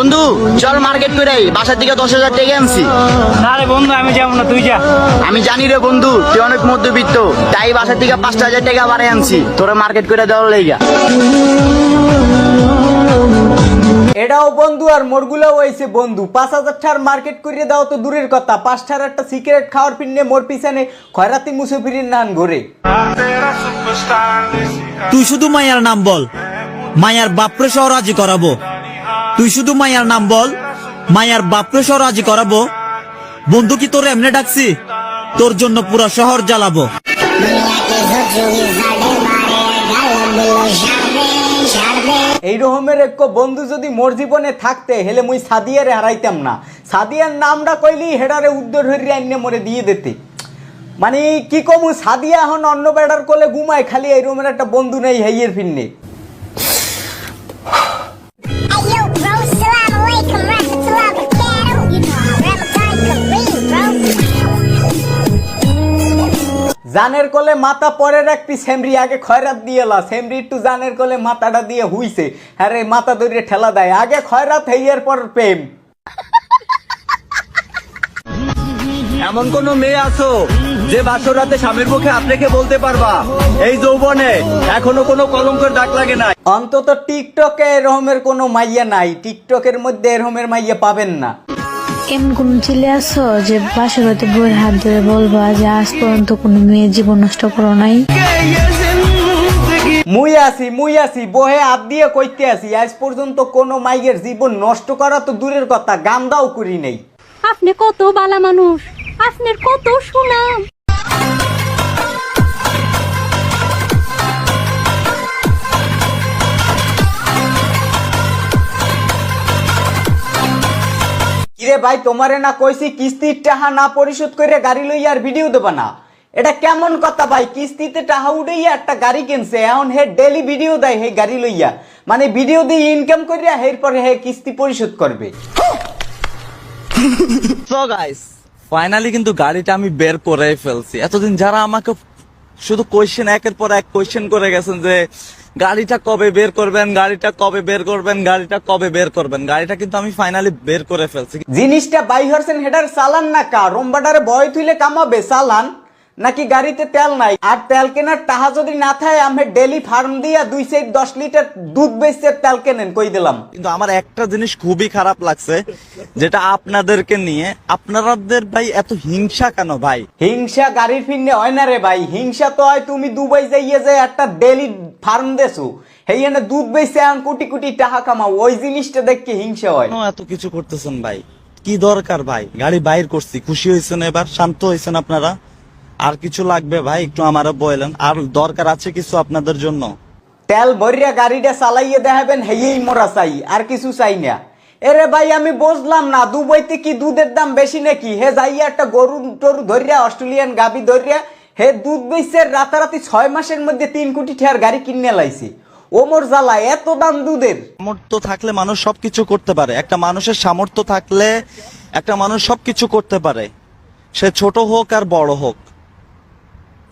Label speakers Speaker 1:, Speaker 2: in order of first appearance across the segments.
Speaker 1: বন্ধু চল মার্কেট করে আই। বাসার দিকে দশ হাজার টাকা আনছি।
Speaker 2: না রে বন্ধু আমি যাব না তুই যা।
Speaker 1: আমি জানি রে বন্ধু তুই অনেক মধ্যবিত্ত। তাই বাসার দিকে পাঁচটা হাজার টাকা বাড়াই আনছি। তোরা মার্কেট করে দেওয়ার লেগা।
Speaker 3: এটাও বন্ধু আর মোরগুলাও হয়েছে বন্ধু। পাঁচ হাজার টাকার মার্কেট করিয়ে দাও তো দূরের কথা। পাঁচ পাঁচটার একটা সিগারেট খাওয়ার পিনে মোর পিছনে খয়রাতি মুসফিরির নান ঘরে।
Speaker 4: তুই শুধু মায়ার নাম বল। মায়ার বাপরে সহ রাজি করাবো। তুই শুধু মায়ার নাম বল। মায়ার বাপরে সহ রাজি করাবো। বন্ধু কি তোর এমনি ডাকছি? তোর জন্য পুরো শহর জ্বালাবো।
Speaker 3: এই রকমের এক বন্ধু যদি মোর জীবনে থাকতে, হেলে মুই সাদিয়ারে হারাইতাম না। সাদিয়ার নামটা কইলি হেডারে উদ্ধার হইরে আইনে মরে দিয়ে দিতে। মানে কি কমু, সাদিয়া এখন অন্য বেড়ার কোলে ঘুমায়, খালি এই রকমের একটা বন্ধু নেই হেইয়ের ফিরনে। জানের কোলে মাথা পরে রাখতি সেমরি আগে খয়রাত দিয়েলা সেমরি একটু জানের কোলে মাথাটা দিয়ে হুইছে। হ্যাঁ রে মাথা ধরে ঠেলা দেয়। আগে খয়রাত হেইয়ের পর প্রেম।
Speaker 5: এমন কোন মেয়ে আছো যে বাসর রাতে স্বামীর মুখে আপনাকে বলতে পারবা এই যৌবনে এখনও কোনো কলঙ্কের দাগ লাগে নাই
Speaker 3: অন্তত টিকটকে এরকমের কোনো মাইয়া নাই। টিকটকের মধ্যে এরকমের মাইয়া পাবেন না।
Speaker 6: এমন কোন ছেলে আছো যে বাসার রাতে বইয়ের হাত ধরে বলবা যে আজ পর্যন্ত কোনো মেয়ে জীবন নষ্ট করো নাই?
Speaker 3: মুই আসি মুই আসি বহে হাত দিয়ে কইতে আসি আজ পর্যন্ত কোনো মাইগের জীবন নষ্ট করা তো দূরের কথা গান্দাও করি নেই।
Speaker 7: আপনি কত বালা মানুষ আপনার কত সুনাম।
Speaker 3: কিরে ভাই তোমারে না কইছি কিস্তির টাকা না পরিশোধ করে গাড়ি লইয়া আর ভিডিও দেবা না। এটা কেমন কথা ভাই? কিস্তিতে টাকা উঠাইয়া একটা গাড়ি কিনছে, এখন হে ডেলি ভিডিও দেয় হে গাড়ি লইয়া। মানে ভিডিও দিয়ে ইনকাম করিয়া এরপরে হে কিস্তি পরিশোধ করবে।
Speaker 5: সো গাইস ফাইনালি কিন্তু গাড়িটা আমি বের করে ফেলছি। এতদিন যারা আমাকে শুধু কোয়েশ্চেন একের পর এক কোয়েশ্চেন করে গেছেন যে, গাড়িটা কবে বের করবেন, গাড়িটা কবে বের করবেন, গাড়িটা কবে বের করবেন? গাড়িটা কিন্তু আমি ফাইনালি বের করে ফেলছি।
Speaker 3: জিনিসটা বাই হার্সেন হেডার সালান না কা, রোমবাটারে বয় থুইলে কামাবে, চালান। নাকি গাড়িতে তেল নাই? আর তেল কেনার টাহা যদি না থাকে আমি ডেলি ফার্ম দিয়া দুই সাইড দশ লিটার দুধ বেচতে তেল কেনেন? কই দিলাম।
Speaker 5: কিন্তু আমার একটা জিনিস খুবই খারাপ লাগছে যেটা আপনাদেরকে নিয়ে। আপনাদের ভাই এত হিংসা কেন ভাই?
Speaker 3: হিংসা গাড়ির ফিরনে হয় না রে ভাই। হিংসা তো হয় তুমি দুবাই যাইয়ে যে একটা ডেলি ফার্ম দেছো। হেই এনে দুধ বেচে এখন কোটি কোটি টাকা কামাও। ওই জিনিসটা দেখে হিংসা হয়।
Speaker 5: এত কিছু করতেছেন ভাই? কি দরকার ভাই? গাড়ি বাইর করছি খুশি হয়েছেন এবার? শান্ত হয়েছেন আপনারা? আর কিছু লাগবে ভাই একটু আমারও বলেন। আর দরকার আছে কিছু আপনাদের জন্য?
Speaker 3: তেল ভরিয়া গাড়িটা চালাইয়ে দেখাবেন হেয়েই মোরা চাই আর কিছু চাই না। এরে ভাই আমি বুঝলাম না দুবাইতে কি দুধের দাম বেশি নাকি? হে যাইয়া একটা গরু টরু ধরিয়া অস্ট্রেলিয়ান গাবি ধরিয়া হে দুধ বেচছে রাতারাতি ছয় মাসের মধ্যে তিন কোটি ঠেয়ার গাড়ি কিনে লাইছে। ও মোর জ্বালা এত দাম দুধের?
Speaker 5: সামর্থ্য থাকলে মানুষ সবকিছু করতে পারে। একটা মানুষের সামর্থ্য থাকলে একটা মানুষ সবকিছু করতে পারে। সে ছোট হোক আর বড় হোক।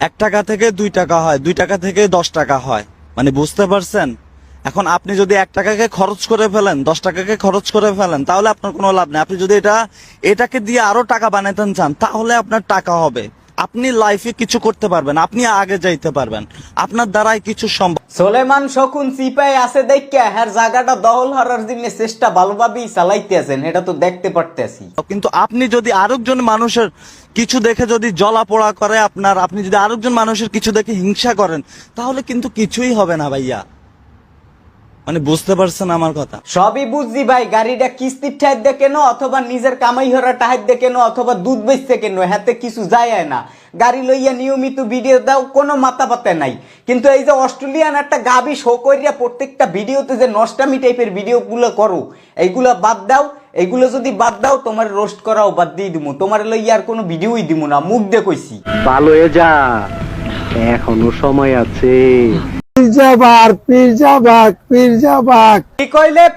Speaker 5: এক টাকা থেকে দুই টাকা হয়, দুই টাকা থেকে দশ টাকা হয়। মানে বুঝতে পারছেন? এখন আপনি যদি এক টাকাকে খরচ করে ফেলেন, দশ টাকাকে খরচ করে ফেলেন, তাহলে আপনার কোনো লাভ নেই। আপনি যদি এটা, এটাকে দিয়ে আরও টাকা বানাইতে চান, তাহলে আপনার টাকা হবে। আপনি লাইফে কিছু করতে পারবেন আপনি আগে যাইতে পারবেন। আপনার দ্বারাই কিছু সম্ভব।
Speaker 3: সোলেমান শকুন সিপাই আছে দেখে হ্যার জায়গাটা দখল হওয়ার জন্য চেষ্টা ভালোভাবেই চালাইতে আছেন এটা তো দেখতে পারতেছি।
Speaker 5: কিন্তু আপনি যদি আরেকজন মানুষের কিছু দেখে যদি জ্বলা পোড়া করে আপনার আপনি যদি আরেকজন মানুষের কিছু দেখে হিংসা করেন তাহলে কিন্তু কিছুই হবে না ভাইয়া। মানে বুঝতে পারছেন আমার কথা?
Speaker 3: সবই বুঝছি ভাই গাড়িটা কিস্তির ঠাইত দিয়ে কেন অথবা নিজের কামাই হরা টাহাত দিয়ে কেন অথবা দুধ বেচতে কেন হাতে কিছু যায় না। গাড়ি লইয়া নিয়মিত ভিডিও দাও কোনো মাথা পাতে নাই। কিন্তু এই যে অস্ট্রেলিয়ান একটা গাবি শো করিয়া প্রত্যেকটা ভিডিওতে যে নষ্টামি টাইপের ভিডিও গুলো করো এইগুলো বাদ দাও এইগুলো যদি বাদ দাও তোমার রোস্ট করাও বাদ দিয়ে দিমু। তোমার লইয়া আর কোনো ভিডিওই দিমু না মুখ দিয়ে কইছি।
Speaker 8: ভালো হয়ে যা এখনও সময় আছে।
Speaker 3: কি কইলে?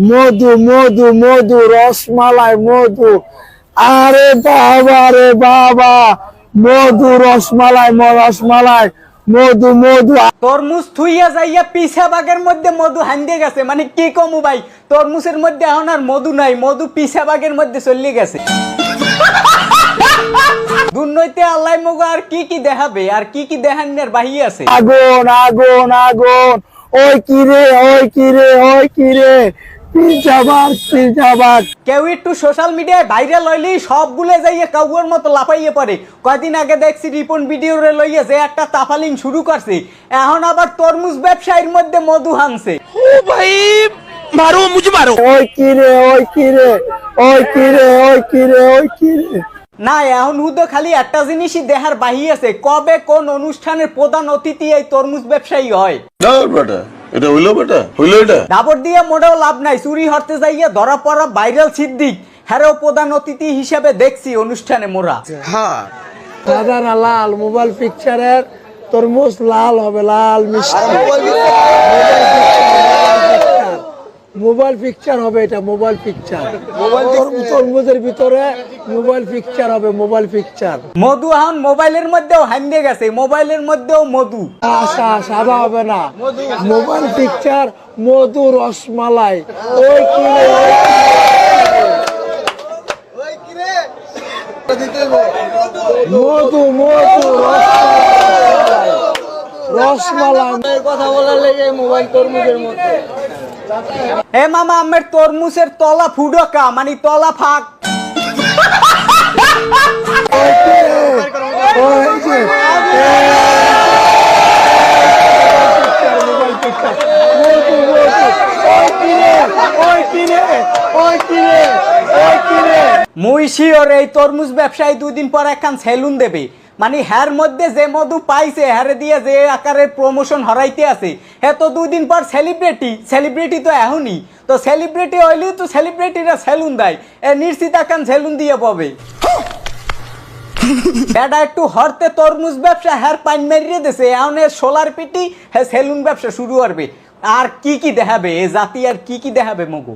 Speaker 9: মধু মধু মধু রসমালাই মধু। আরে বাবা রে বাবা। মধু রসমালাই ম- রসমালাই। মধু মধু।
Speaker 3: তরমুজ থুইয়া যাইয়া পিসা বাগের মধ্যে মধু হান্দিয়ে গেছে। মানে কি কমু ভাই? তরমুজের মধ্যে এখন আর মধু নাই মধু পিসা বাগের মধ্যে চলে গেছে। দুর্নৈতে আল্লাহ মগো আর কি কি দেখাবে? আর কি কি দেখানোর বাহি আছে?
Speaker 9: আগুন আগুন আগুন। ওই কিরে ওই কিরে ওই কিরে পিজাবাগ পিজাবাগ
Speaker 3: কেউ একটু সোশ্যাল মিডিয়ায় ভাইরাল হইলেই সবগুলো যাইয়ে কাউয়ার মতো লাফাইয়ে পড়ে। কয়দিন আগে দেখছি রিপন ভিডিও রে লইয়ে যে একটা তাফালিং শুরু করছে। এখন আবার তরমুজ ব্যবসায়ীর মধ্যে মধু হানছে।
Speaker 9: ওই কিরে ওই কিরে ওই কিরে ওই কিরে ওই কিরে
Speaker 3: না এখন হুদো খালি একটা জিনিসই দেহার বাহি আছে। কবে কোন অনুষ্ঠানের প্রধান অতিথি এই তরমুজ ব্যবসায়ী হয়?
Speaker 10: এটা হইল বেটা হইল এটা।
Speaker 3: দাবর দিয়ে মোটেও লাভ নাই চুরি হরতে যাইয়া ধরা পড়া ভাইরাল সিদ্দিক হ্যারেও প্রধান অতিথি হিসেবে দেখছি অনুষ্ঠানে মোরা।
Speaker 9: সাদা না লাল মোবাইল পিকচারের তরমুজ লাল হবে লাল মিষ্টি। মোবাইল পিকচার হবে এটা মোবাইল পিকচার তরমুজের ভিতরে মোবাইল পিকচার হবে মোবাইল পিকচার
Speaker 3: মধু এখন মোবাইলের মধ্যেও হান্দে গেছে মোবাইলের মধ্যেও মধু।
Speaker 9: আশা সাদা হবে না। মোবাইল পিকচার মধু রসমালাই। ওই কিরে ওই কিরে। মধু মধু রসমালাই। রসমালাই। কথা বলার লেগে মোবাইল কর্মীদের মধ্যে
Speaker 3: হে মামা, আমের তরমুজের তলা ফুডকা মানে তলা ফাঁক। মুই শিওর এই তরমুজ ব্যবসায়ী দুদিন পর একখান সেলুন দেবে। মানে হ্যার মধ্যে যে মধু পাইছে, হ্যারে দিয়ে যে আকারের প্রমোশন হরাইতে আছে, হে তো দুদিন পর সেলিব্রিটি সেলিব্রিটি তো এখনই। তো সেলিব্রিটি হইলেও তো সেলিব্রিটিরা সেলুন দেয়। এ নিশ্চিত একখান সেলুন দিয়ে পাবে। বেটা একটু হরতে তরমুজ ব্যবসা হ্যার পাইন মেরিয়ে দিছে, এখন সোলার পিটি হ্যাঁ সেলুন ব্যবসা শুরু করবে। আর কি কি দেখাবে? এ জাতি আর কি কি দেখাবে মগু?